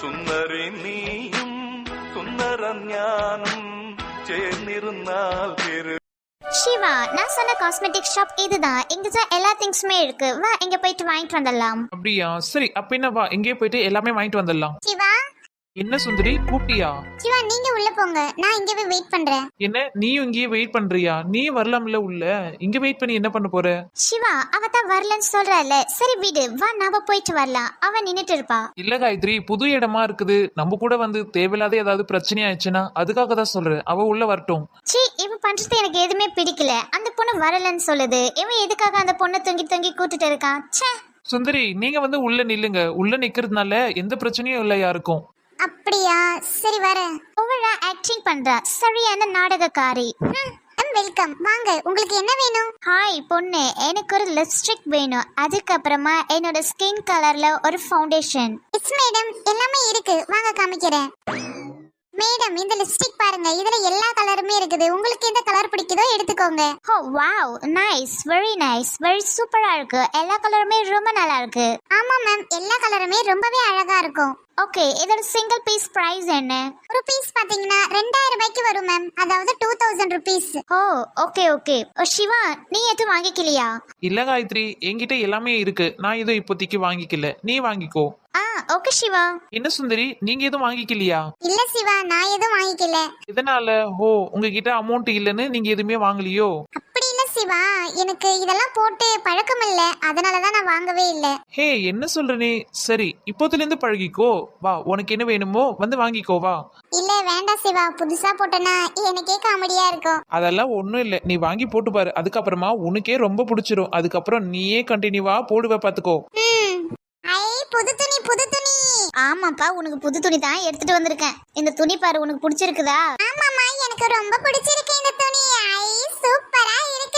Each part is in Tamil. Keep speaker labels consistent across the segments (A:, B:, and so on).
A: സുന്ദരി നീയും സുന്ദരൻ ഞാനും ചേർന്നിരുന്നാൽ തിരു
B: சிவா நான் சொன்ன காஸ்மெட்டிக் ஷாப் இதுதான் இங்க தான் எல்லா திங்ஸுமே இருக்கு வா இங்க போயிட்டு வாங்கிட்டு வந்துடலாம்
C: அப்படியா சரி அப்ப என்ன வா எங்கேயே போயிட்டு எல்லாமே வாங்கிட்டு வந்துடலாம்
B: சிவா
C: என்ன சுந்தரி கூப்பிட்டியா?
B: சிவா நீங்க உள்ள போங்க. நான் இங்க போய் வெயிட் பண்றேன்.
C: என்ன நீயும் இங்கேயே வெயிட் பண்றியா? நீ வரலாம்ல உள்ள. இங்க வெயிட் பண்ணி என்ன பண்ண போற?
B: சிவா அவ தான் வரலன்னு சொல்றால சரி விடு வா நாம போயிட்டு வரலாம். அவ நின்னுட்டு இருப்பா.
C: இல்ல காயத்ரி புது இடமா இருக்குது. நம்ம கூட வந்து தேவையில்லாத ஏதாவது பிரச்சனை ஆயிடுச்சுன்னா அதுக்காக தான் சொல்றேன். அவ உள்ள வரட்டும்.
B: சீ இவன் பண்றது எனக்கு எதுவுமே பிடிக்கல. அந்த பொண்ணு வரலன்னு சொல்லுது. இவன் எதுக்காக அந்த பொண்ணை தொங்கி தொங்கி கூட்டிட்டு இருக்கான்? ச்சே.
C: சுந்தரி நீங்க வந்து உள்ள நில்லுங்க. உள்ள நிக்கிறதுனால எந்த பிரச்சனையும் இல்லை யாருக்கும்
B: அப்படியா? சரி வரேன் ஓவரா ஆக்டிங் பண்றா சரியான நாடகக்காரி. வெல்கம் வாங்க உங்களுக்கு என்ன வேணும்? ஹாய் பொண்ணு. எனக்கு ஒரு லிப்ஸ்டிக் வேணும். அதுக்கப்புறமா என்னோட ஸ்கின் கலர்ல ஒரு ஃபவுண்டேஷன் இட்ஸ் மேடம் எல்லாமே இருக்கு. வாங்க காமிக்கிறேன். மேடம் இந்த லிப்ஸ்டிக் பாருங்க. இதுல எல்லா கலருமே இருக்குது. உங்களுக்கு எந்த கலர் பிடிக்குதோ எடுத்துக்கோங்க. ஓ wow nice very nice very சூப்பரா இருக்கு. எல்லா கலருமே ரொம்ப நல்லா இருக்கு. ஆமா மேம் எல்லா கலருமே ரொம்பவே அழகா இருக்கும். ஓகே இதோட சிங்கிள் பீஸ் பிரைஸ் என்ன? ஒரு பீஸ் பாத்தீங்கன்னா ரெண்டாயிரம் ரூபாய்க்கு வரும் மேம் அதாவது thousand rupees oh okay okay. Shiva நீ எதுவும் வாங்கிக்கலையா?
C: இல்ல காயத்ரி என்கிட்ட எல்லாமே இருக்கு. நான் எதுவும் இப்போதைக்கு வாங்கிக்கல. நீ வாங்கிக்கோ.
B: ஆ ஓகே சிவா.
C: என்ன சுந்தரி நீங்க எதுவும் வாங்கிக்கலையா?
B: இல்ல சிவா நான் எதுவும் வாங்கிக்கல.
C: இதனால ஓ உங்ககிட்ட அமௌண்ட் இல்லைன்னு நீங்க எதுவுமே வாங்கலையோ?
B: அப்படி சிவா எனக்கு இதெல்லாம் போட்டு பழக்கம் இல்ல. அதனால தான் நான் வாங்கவே இல்ல.
C: ஹே என்ன சொல்ற நீ சரி இப்போதுல இருந்து பழகிக்கோ. வா உனக்கு என்ன வேணுமோ வந்து வாங்கிக்கோ வா.
B: இல்ல வேண்டாம் சிவா. புதுசா போட்டனா எனக்கே காமெடியா இருக்கும்
C: அதெல்லாம் ஒன்றும் இல்லை. நீ வாங்கி போட்டு பாரு. அதுக்கப்புறமா உனக்கே ரொம்ப பிடிச்சிரும். அதுக்கப்புறம் நீயே கண்டினியூவா போடுவ பார்த்துக்கோ
B: ம். ஐ புது துணி புது துணி. ஆமாப்பா உனக்கு புது துணி தான் எடுத்துட்டு வந்திருக்கேன். இந்த துணி பாரு உனக்கு பிடிச்சிருக்குதா? ஆமாம்மா எனக்கு ரொம்ப பிடிச்சிருக்கு இந்த துணி. ஐ சூப்பரா இருக்குது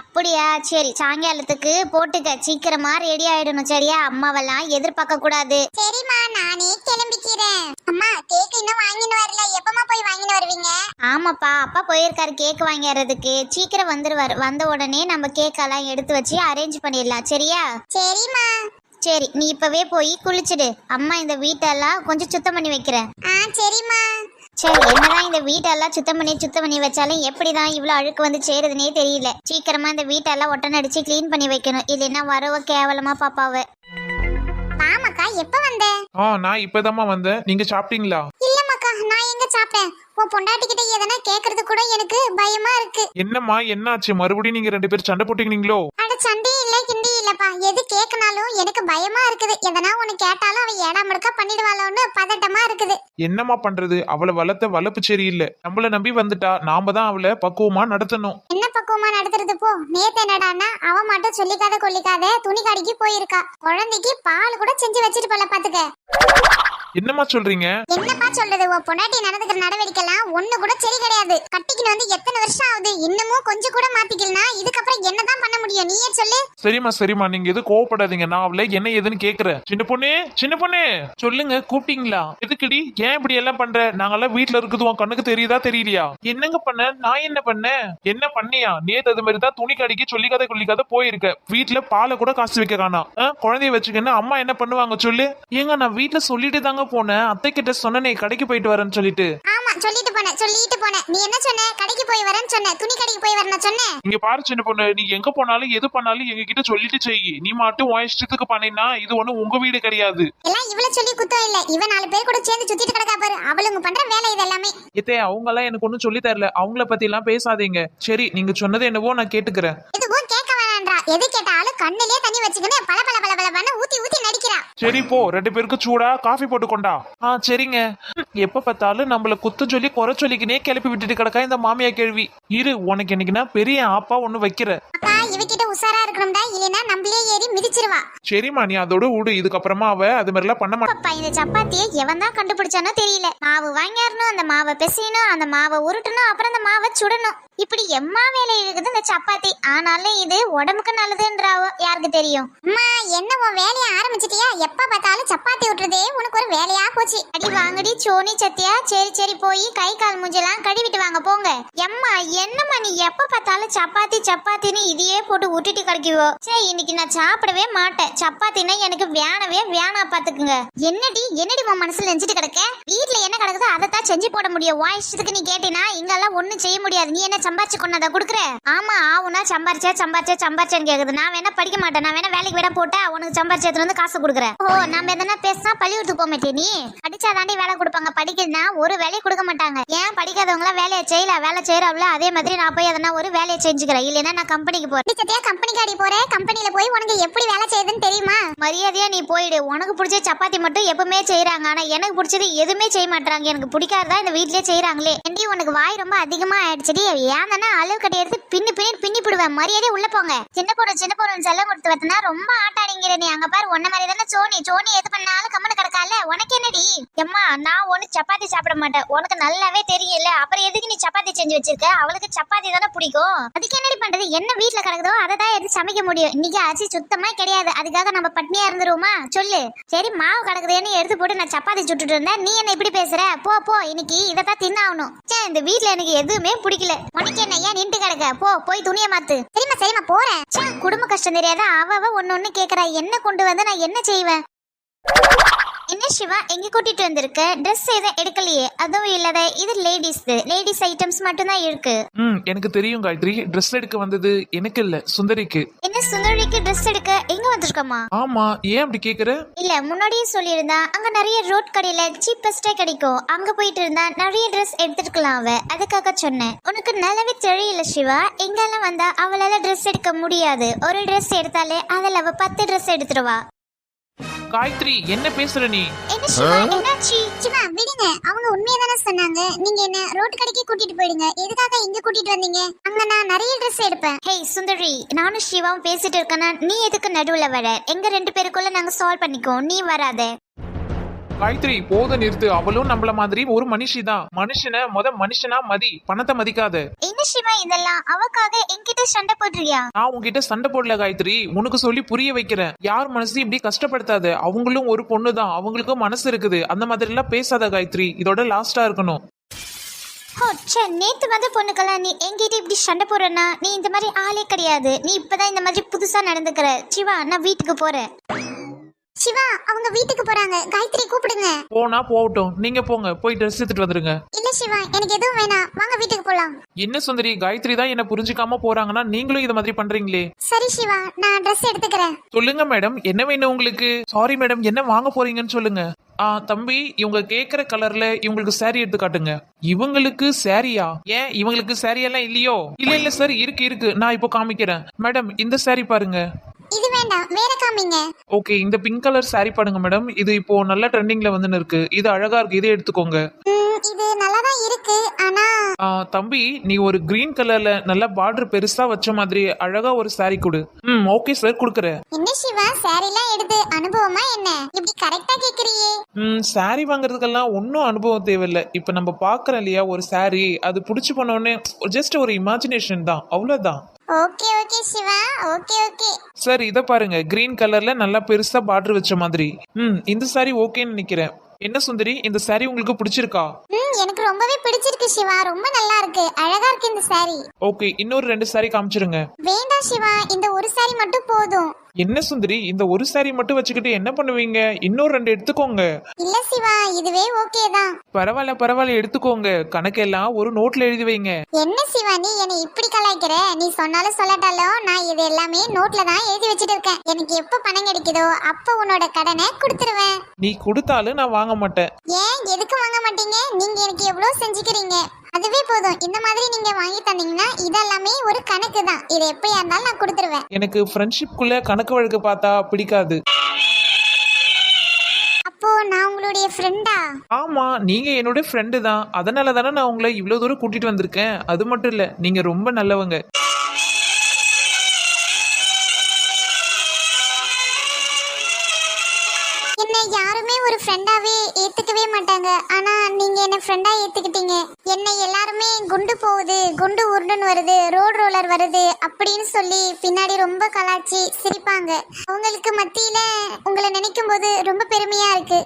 B: அப்படியா? சரி சாயங்காலத்துக்கு போட்டுக்க. சீக்கிரமா ரெடி ஆயிடணும் சரியா? அம்மாவெல்லாம் எதிர்பார்க்க கூடாது. சரிம்மா நானே கிளம்பிக்கிறேன். அம்மா கேக் இன்னும் வாங்கிட்டு வரல. எப்பமா போய் வாங்கிட்டு வருவீங்க? ஆமாப்பா அப்பா போயிருக்காரு கேக் வாங்கிறதுக்கு. சீக்கிரம் வந்துருவாரு. வந்த உடனே நம்ம கேக் எல்லாம் எடுத்து வச்சு அரேஞ்ச் பண்ணிடலாம் சரியா? சரிம்மா. சரி நீ இப்பவே போய் குளிச்சிடு. அம்மா இந்த வீட்டெல்லாம் கொஞ்சம் சுத்தம் பண்ணி வைக்கிறேன். ஆ சரிம்மா. சரி என்னதான் இந்த வீட்டெல்லாம் சுத்தம் பண்ணி சுத்தம் பண்ணி வச்சாலும் எப்படிதான் இவ்வளோ அழுக்கு வந்து சேருதுன்னே தெரியல. சீக்கிரமா இந்த வீட்டெல்லாம் ஒட்டனை அடிச்சு க்ளீன் பண்ணி வைக்கணும். இல்லைன்னா வரவ கேவலமா பாப்பாவ. ஆமாக்கா எப்ப வந்த?
C: ஆ நான் இப்பதாம்மா வந்தேன். நீங்க சாப்பிட்டீங்களா?
B: சாப்பிட்டேன். உன் பொண்டாட்டி கிட்ட எதனா கேக்குறது கூட எனக்கு பயமா இருக்கு.
C: என்னம்மா என்னாச்சு? மறுபடியும் நீங்க ரெண்டு பேரும் சண்டை போட்டீங்களோ
B: அட சண்டையும் இல்ல கிண்டி இல்லப்பா. எது கேட்கனாலும் எனக்கு பயமா இருக்குது. எதனா ஒண்ணு கேட்டாலும் அவ ஏடா முடுக்கா பண்ணிடுவாளோன்னு பதட்டமா இருக்குது.
C: என்னம்மா பண்றது? அவளை வளர்த்த வளர்ப்பு சரியில்லை. நம்மள நம்பி வந்துட்டா. நாம தான் அவளை பக்குவமா நடத்தணும்.
B: என்ன பக்குவமா நடத்துறது போ? நேத்து என்னடான்னா அவ மட்டும் சொல்லிக்காத கொல்லிக்காத துணி கடைக்கு போயிருக்கா. குழந்தைக்கு பால் கூட செஞ்சு வச்சிட்டு போல பாத்துக்க.
C: என்னம்மா சொல்றீங்க?
B: என்னப்பா சொல்றது? உன் பொண்டாட்டி நடந்துக்கிற நடவடிக்கைலாம் ஒண்ணு கூட சரி கிடையாது. கட்டிக்கின்னு வந்து எத்தனை வருஷம் ஆகுது? இன்னமும் கொஞ்சம் கூட மாத்திக்கலனா? இதுக்கப்புறம் என்னதான் பண்ண முடியும்? நீயே சொல்லு.
C: சரிம்மா சரிம்மா. நீங்க எதுவும் கோவப்படாதீங்க. நான் அவளை என்ன ஏதுன்னு கேக்குறேன். சின்ன பொண்ணு சின்ன பொண்ணு. சொல்லுங்க கூப்பிட்டீங்களா? எதுக்குடி? ஏன் இப்படி எல்லாம் பண்ற? நாங்கெல்லாம் வீட்ல இருக்குது. உன் கண்ணுக்கு தெரியுதா தெரியலையா? என்னங்க பண்ண? நான் என்ன பண்ணேன் என்ன பண்ணியா? நேத்து அது மாதிரி தான் துணி கடைக்கு சொல்லிக்காத கொல்லிக்காத போயிருக்க. வீட்ல பாலை கூட காசு வைக்க காணாம். ஆ, குழந்தைய வச்சுக்கன்னு அம்மா என்ன பண்ணுவாங்க சொல்லு? ஏங்க நான் வீட்ல சொல்லிட்டு தாங்க போனேன். அத்தை கிட்ட சொன்னனே கடைக்கு போயிட்டு வரேன்னு சொல்லிட்டு.
B: ஆமா சொல்லிட்டு போனேன் சொல்லிட்டு போனேன். நீ என்ன சொன்ன? கடைக்கு போய் வரேன்னு சொன்ன. துணி கடைக்கு போய் வரேன்னு சொன்னேன்.
C: இங்க பாரு சின்ன பொண்ணு. நீ எங்க போனாலும் எது பண்ணாலும் எங்க கிட்ட சொல்லிட்டு செய். நீ மட்டும் உன் இஷ்டத்துக்கு பண்ணினா இது ஒண்ணும் உங்க வீடு கிடையாது.
B: எல்லாம் இவள சொல்லி குத்தம் இல்ல. இவ நாலு பேர் கூட சேர்ந்து சுத்திட்டு கிடக்கா பாரு. அவளுங்க பண்ற வேலை இது எல்லாமே.
C: இதே அவங்க எல்லாம் எனக்கு ஒண்ணும் சொல்லி தரல. அவங்கள பத்தி எல்லாம் பேசாதீங்க. சரி நீங்க சொன்னது என்னவோ நான் கேட்டுக்கிறேன்.
B: எதுவும் கேட்க வேணான்றா. எது கேட்டாலும் கண்ணிலே தண்ணி வச்சுக்கின்னு பல பல பல பல பண்ண ஊத்தி நடிக்கிறா.
C: சரி போ. ரெண்டு பேருக்கு சூடா காஃபி போட்டு கொண்டா. ஆ சரிங்க. எப்ப பார்த்தாலும் நம்மள குத்தம் சொல்லி குறை சொல்லிக்கினே கிளப்பி விட்டுட்டு கிடக்கா இந்த மாமியா கேள்வி. இரு உனக்கு என்னைக்குன்னா பெரிய ஆப்பா ஒண்ணு வைக்கிற.
B: அக்கா இவகிட்ட உசாரா இருக்கணும்டா. இல்லைன்னா நம்மளே ஏறி மிதிச்சிருவா.
C: சரிம்மா நீ அதோட விடு இதுக்கப்புறமா அவ அது மாதிரிலாம் பண்ண மாட்டா.
B: அப்பா இந்த சப்பாத்தியை எவன் தான் கண்டுபிடிச்சானோ தெரியல. மாவு வாங்கிடணும் அந்த மாவை பிசையணும் அந்த மாவை உருட்டணும் அப்புறம் அந்த மாவை சுடணும். இப்படி எம்மா வேலை இருக்குது இந்த சப்பாத்தி. ஆனாலும் இது உடம்புக்கு நல்லதுன்றாவோ யாருக்கு தெரியும்? அம்மா என்ன உன் வேலையை ஆரம்பிச்சிட்டியா? எப்ப பார்த்தாலும் சப்பாத்தி விட்டுறதே உனக்கு ஒரு வேலையா போச்சு. அடி வாங்கடி சோனி சத்தியா சரி சரி போய் கை கால் மூஞ்செல்லாம் கழுவிட்டு வாங்க போங்க. எம்மா என்னம்மா நீ எப்ப பார்த்தாலும் சப்பாத்தி சப்பாத்தின்னு இதையே போட்டு விட்டுட்டு கிடைக்குவோ சரி இன்னைக்கு நான் சாப்பிடவே மாட்டேன். சப்பாத்தினா எனக்கு வேணவே வேணா பாத்துக்குங்க என்னடி என்னடி உன் மனசுல நினைச்சிட்டு கிடக்க? வீட்டுல என்ன கிடக்குதோ அதை தான் செஞ்சு போட முடியும். வா இஷ்டத்துக்கு நீ கேட்டினா இங்கெல்லாம் ஒண்ணும் செய்ய முடியாது. நீ என்ன சம்பாரிச்சு கொண்டதை கொடுக்குற? ஆமா ஆவுனா சம்பாரிச்சா சம்பாரிச்சா சம்பாரிச்சேன்னு கேக்குது. நான் வேணா படிக்க மாட்டேன். நான் வேணா வேலைக்கு விட போட்டா உனக்கு சம்பாரிச்சு வந்து காசு கொடுக்குறேன். ஓ நம்ம எதனா பேசினா பள்ளிக்கூடத்துக்கு போக மாட்டே நீ. படிச்சா தாண்டி வேலை கொடுப்பாங்க. படிக்கிறதுனா ஒரு வேலையை கொடுக்க மாட்டாங்க. ஏன் படிக்காதவங்க வேலையை செய்யல வேலை செய்யறாப்ல அதே மாதிரி நான் போய் எதனா ஒரு வேலையை செஞ்சுக்கிறேன். இல்லைன்னா நான் கம்பெனிக்கு போறேன். சத்தியா கம்பெனிக்கு அடி போறேன் கம்பெனில போய் உனக்கு எப்படி வேலை செய்யுதுன்னு தெரியுமா? மரியாதையா நீ போயிடு. உனக்கு பிடிச்ச சப்பாத்தி மட்டும் எப்பவுமே செய்யறாங்க ஆனா எனக்கு பிடிச்சது எதுவுமே செய்ய மாட்டாங்க எனக்கு பிடிக்காததா இந்த வீட்லயே செய்யறாங்களே ஏண்டி உனக்கு வாய் ரொம்ப அதிகமா ஆயிடுச்சுடி. ஏன்னா அளவு கட்டி எடுத்து பின்னி பின்னி பின்னி பிடுவேன் மரியாதையா உள்ள போங்க. சின்ன பொண்ணு சின்ன பொண்ணு செல்லம் கொடுத்து பார்த்தனா ரொம்ப ஆட்டாடிங்கிற நீ. அங்க பாரு உன்ன மாதிரி தானே சோனி? சோனி எது பண்ணாலும் கம்மனு கிடக்கால? உனக்கு என்னடி? எம்மா நான் ஒண்ணு சப்பாத்தி சாப்பிட மாட்டேன். உனக்கு நல்லாவே தெரியல. அப்புறம் எதுக்கு நீ சப்பாத்தி செஞ்சு வச்சிருக்க? அவளுக்கு சப்பாத்தி தானே பிடிக்கும். அதுக்கு என்னடி பண்றது? என்ன வீட்ல கிடக்குதோ அதை தான் எடுத்து சமைக்க முடியும். இன்னைக்கு அரிசி சுத்தமா கிடையாது. அதுக்காக நம்ம பட்னியா இருந்துருவோமா? சொல்லு. சரி மாவு கிடக்குதுன்னு எடுத்து போட்டு நான் சப்பாத்தி சுட்டுட்டு இருந்தேன். நீ என்ன இப்படி பேசுற? போ போ. இன்னைக்கு இதைத்தான் தின்னாகணும். சே இந்த வீட்ல எனக்கு எதுவுமே பிடிக்கல. உனக்கு என்ன? ஏன் நின்று கிடக்க? போ போய் துணியை மாத்து. சரிம்மா சரிம்மா போறேன். குடும்ப கஷ்டம் தெரியாத? அவ அவ ஒன்னு ஒண்ணு கேக்குறா. என்ன கொண்டு வந்து நான் என்ன செய்வேன்? என்ன சிவா எங்க கூட்டிட்டு வந்திருக்க? Dress எதுவும் எடுக்கலையே. அதுவும் இல்லாத இது லேடிஸ் லேடிஸ் ஐட்டம்ஸ் மட்டும் தான் இருக்கு.
C: ம் எனக்கு தெரியும் காயத்ரி. ட்ரெஸ் எடுக்க வந்தது எனக்கு இல்ல சுந்தரிக்கு.
B: என்ன சுந்தரிக்கு Dress எடுக்க? எங்க வந்திருக்கமா
C: ஆமா ஏன் அப்படி கேக்குற?
B: இல்ல முன்னாடியே சொல்லியிருந்தா அங்க நிறைய ரோட் கடையில சீப்பஸ்டே கிடைக்கும். அங்க போயிட்டு இருந்தா நிறைய Dress எடுத்துக்கலாம் அவ. அதுக்காக சொன்னேன். உனக்கு நல்லாவே தெரியல சிவா. எங்கெல்லாம் வந்தா அவளால Dress எடுக்க முடியாது. ஒரு Dress எடுத்தாலே அதுல அவ பத்து Dress எடுத்துருவா.
C: காயத்ரி என்ன பேசுற நீ?
B: என்ன சிவா என்னாச்சு? சிவா விடுங்க. அவங்க உண்மையை தானே சொன்னாங்க. நீங்க என்ன ரோட் கடைக்கு கூட்டிட்டு போயிடுங்க. எதுக்காக இங்க கூட்டிட்டு வந்தீங்க? அங்க நான் நிறைய Dress எடுப்பேன். ஹேய் சுந்தரி நானும் சிவாவும் பேசிட்டு இருக்கேன்னா நீ எதுக்கு நடுவுல வர? எங்க ரெண்டு பேருக்குள்ள நாங்க சால்வ் பண்ணிக்கோ நீ வராத.
C: காயத்ரி போத நிறுத்து. அவளும் நம்மள மாதிரி ஒரு மனுஷி தான் மனுஷனை முத மனுஷனா மதி. பணத்தை மதிக்காத.
B: என்ன சிவா இதெல்லாம்? அவக்காக என்கிட்ட சண்டை போடுறியா?
C: நான் உன்கிட்ட சண்டை போடல காயத்ரி. உனக்கு சொல்லி புரிய வைக்கிறேன். யார் மனசையும் இப்படி கஷ்டப்படுத்தாத. அவங்களும் ஒரு பொண்ணு தான் அவங்களுக்கும் மனசு இருக்குது. அந்த மாதிரி எல்லாம் பேசாத காயத்ரி. இதோட லாஸ்டா இருக்கணும்.
B: நேத்து வந்த பொண்ணுக்கெல்லாம் நீ என்கிட்ட இப்படி சண்டை போடுறனா நீ இந்த மாதிரி ஆளே கிடையாது. நீ இப்பதான் இந்த மாதிரி புதுசா நடந்துக்கிற. சிவா நான் வீட்டுக்கு போறேன். சிவா அவங்க வீட்டுக்கு போறாங்க. காயத்ரி கூப்பிடுங்க.
C: போனா போகட்டும். நீங்க போங்க. போய் ட்ரெஸ் எடுத்துட்டு வந்துருங்க.
B: இல்ல சிவா எனக்கு எதுவும் வேணாம். வாங்க வீட்டுக்கு போலாம்.
C: என்ன சுந்தரி காயத்ரி தான் என்ன புரிஞ்சுக்காம போறாங்கன்னா நீங்களும் இது மாதிரி பண்றீங்களே?
B: சரி சிவா நான் Dress எடுத்துக்கிறேன்.
C: சொல்லுங்க மேடம் என்ன வேணும் உங்களுக்கு? சாரி மேடம் என்ன வாங்க போறீங்கன்னு சொல்லுங்க. தம்பி இவங்க கேக்குற கலர்ல இவங்களுக்கு saree எடுத்து காட்டுங்க. இவங்களுக்கு சாரியா ஏன் இவங்களுக்கு saree எல்லாம் இல்லையோ? இல்ல இல்ல சார் இருக்கு இருக்கு. நான் இப்போ காமிக்கிறேன். மேடம் இந்த saree பாருங்க.
B: இது வேண்டாம். வேற காமிங்க.
C: ஓகே இந்த பிங்க் கலர் saree பாருங்க மேடம் இது இப்போ நல்ல ட்ரெண்டிங்ல வந்துன்னு இருக்கு. இது அழகா இருக்கு. இதே எடுத்துக்கோங்க.
B: இது நல்லா தான் இருக்கு ஆனா
C: தம்பி நீ ஒரு கிரீன் கலர்ல நல்ல பார்டர் பெருசா வச்ச மாதிரி அழகா ஒரு saree கொடு. ம் ஓகே சார் கொடுக்குறேன்.
B: என்ன சிவா சாரிலாம் எடுத்து அனுபவமா என்ன? இப்படி கரெக்டா கேக்குறியே.
C: ம் saree வாங்குறதுக்கெல்லாம் ஒன்றும் அனுபவம் தேவையில்லை. இப்போ நம்ம பார்க்குறோம் இல்லையா ஒரு saree அது பிடிச்சி போனோடனே ஜஸ்ட் ஒரு இமேஜினேஷன் தான் அவ்வளோதான்
B: okay okay Shiva okay okay
C: sir இதை பாருங்க கிரீன் கலர்ல நல்லா பெருசா பார்டர் வச்ச மாதிரி. ம் இந்த saree ஓகேன்னு நினைக்கிறேன். என்ன சுந்தரி இந்த saree உங்களுக்கு பிடிச்சிருக்கா?
B: எனக்கு ரொம்பவே பிடிச்சிருக்கு சிவா. ரொம்ப நல்லா இருக்கு. அழகா இருக்கு இந்த சாரி
C: ஓகே இன்னொரு ரெண்டு saree காமிச்சிருங்க.
B: வேண்டாம் சிவா. இந்த ஒரு சாரி மட்டும் போதும்.
C: என்ன சுந்தரி இந்த ஒரு saree மட்டும் வச்சுக்கிட்டு என்ன பண்ணுவீங்க? இன்னொரு ரெண்டு எடுத்துக்கோங்க.
B: இல்ல சிவா இதுவே ஓகே தான்.
C: பரவாயில்ல பரவாயில்ல எடுத்துக்கோங்க. கணக்கெல்லாம் ஒரு நோட்ல எழுதி வைங்க.
B: என்ன சிவா நீ என்னை இப்படி கலாய்க்கிற? நீ சொன்னாலும் சொல்லட்டாலும் நான் இது எல்லாமே நோட்ல தான் எழுதி வச்சுட்டு இருக்கேன். எனக்கு எப்ப பணம் கிடைக்குதோ அப்ப உன்னோட கடனை கொடுத்துருவேன்.
C: நீ கொடுத்தாலும் நான் வாங்க மாட்டேன்.
B: ஏன் எதுக்கு வாங்க மாட்டீங்க? நீங்க எனக்கு எவ்வளவு செஞ்சுக்கிறீங்க? அதுவே போதும். இந்த மாதிரி நீங்க வாங்கி தந்தீங்கன்னா இதெல்லாமே ஒரு கணக்கு தான். இது எப்பயா இருந்தாலும் நான் கொடுத்துருவேன்.
C: எனக்கு ஃப்ரெண்ட்ஷிப்குள்ள கணக்கு வழக்கு பார்த்தா பிடிக்காது.
B: அப்போ நான் உங்களுடைய ஃப்ரெண்டா
C: ஆமா நீங்க என்னோட ஃப்ரெண்டு தான். அதனால தானே நான் உங்களை இவ்வளவு தூரம் கூட்டிட்டு வந்திருக்கேன். அது மட்டும் இல்ல நீங்க ரொம்ப நல்லவங்க.
D: ஒரு ஃப்ரெண்டாவே ஏத்துக்கவே மாட்டாங்க. ஆனா நீங்க என்ன ஃப்ரெண்டா ஏத்துக்கிட்டீங்க. என்னை எல்லாருமே குண்டு போகுது குண்டு உருண்டுன்னு வருது ரோடு ரோலர் வருது அப்படின்னு சொல்லி பின்னாடி ரொம்ப கலாச்சி சிரிப்பாங்க. அவங்களுக்கு மத்தியில உங்களை நினைக்கும் போது ரொம்ப பெருமையா இருக்கு.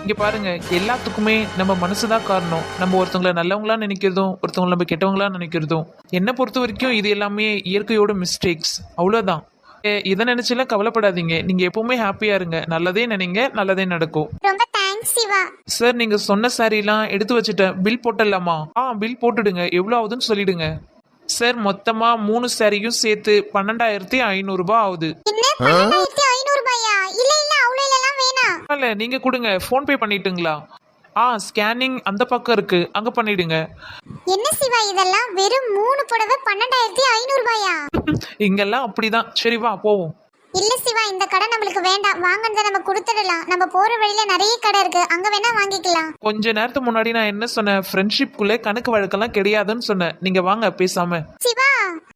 C: இங்க பாருங்க எல்லாத்துக்குமே நம்ம மனசுதான் காரணம். நம்ம ஒருத்தவங்கள நல்லவங்களா நினைக்கிறதும் ஒருத்தவங்கள நம்ம கெட்டவங்களா நினைக்கிறதும். என்னை பொறுத்த வரைக்கும் இது எல்லாமே இயற்கையோட மிஸ்டேக்ஸ் அவ்வளவுதான். இதை நினைச்செல்லாம் கவலைப்படாதீங்க. நீங்க எப்பவுமே ஹாப்பியா இருங்க. நல்லதே நினைங்க நல்லதே நடக்கும்.
D: ரொம்ப தேங்க்ஸ் சிவா.
C: சார் நீங்க சொன்ன சாரிலாம் எடுத்து வச்சுட்டேன். பில் போட்டுடலாமா ஆ பில் போட்டுடுங்க. எவ்வளோ ஆகுதுன்னு சொல்லிடுங்க. சார் மொத்தமா மூணு சாரியும் சேர்த்து பன்னெண்டாயிரத்தி ஆகுது.
D: ஐநூறு ரூபாயா? வேணாம்.
C: இல்ல நீங்க கொடுங்க. ஃபோன் பே பண்ணிட்டுங்களா? ஆ ஸ்கேனிங் அந்த பக்கம் இருக்கு. அங்க பண்ணிடுங்க.
D: என்ன சிவா இதெல்லாம்? வெறும் மூணு புடவை பன்னெண்டாயிரத்தி ஐநூறு ரூபாயா?
C: இங்கெல்லாம் அப்படிதான். சரி வா போவோம்.
D: இல்ல சிவா இந்த கடை நம்மளுக்கு வேண்டாம். வாங்கினதை நம்ம கொடுத்துடலாம். நம்ம போற வழியில நிறைய கடை இருக்கு. அங்க வேணா வாங்கிக்கலாம்.
C: கொஞ்ச நேரத்துக்கு முன்னாடி நான் என்ன சொன்னேன்? ஃப்ரெண்ட்ஷிப்குள்ளே கணக்கு வழக்கெல்லாம் கிடையாதுன்னு சொன்னேன். நீங்க வாங்க பேசாம.
D: சிவா!